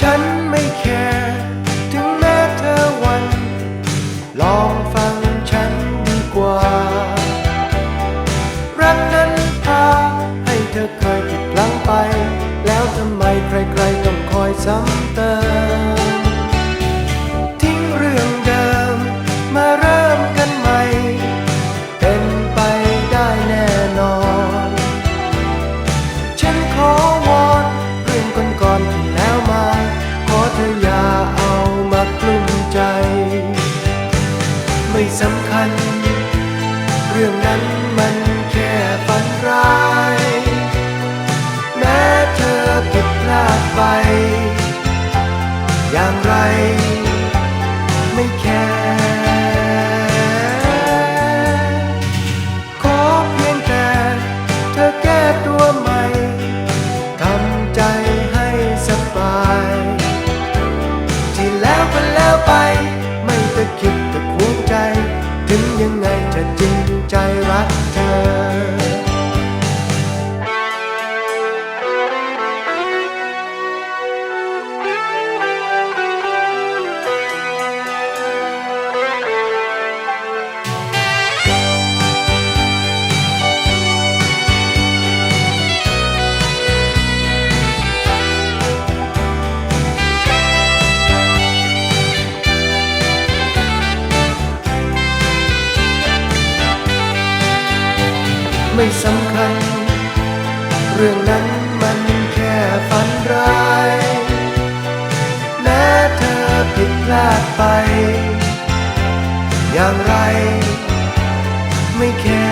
ฉัน สำคัญ เรื่องนั้นมันแค่ฝันร้าย แม้เธอผิดพลาดไป อย่างไรไม่แคร์ขอเพียงแต่เธอแก้ตัวใหม่ทำ ถึงยังไงจะจริงใจรัก ไม่สำคัญ เรื่องนั้นมันแค่ฝันร้ายแม้เธอผิดพลาดไป อย่างไร ไม่แค่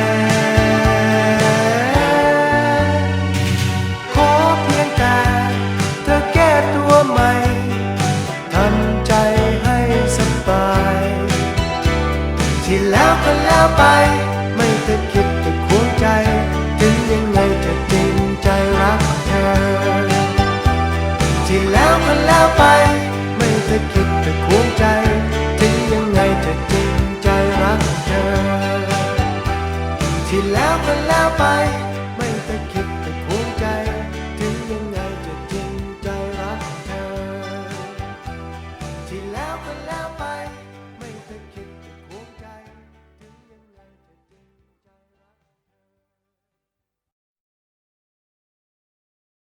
ขอเพียงแต่เธอแก้ตัวใหม่ทำใจให้สบาย ที่แล้วก็แล้วไป แล้วก็แล้วไป ไม่เคยคิดจะควงใจ ถึงยังไงจะจริงใจรักเธอ ที่แล้วก็แล้วไป ไม่เคยคิดจะควงใจ ถึงยังไงจะจริงใจรักเธอ ที่แล้วก็แล้วไป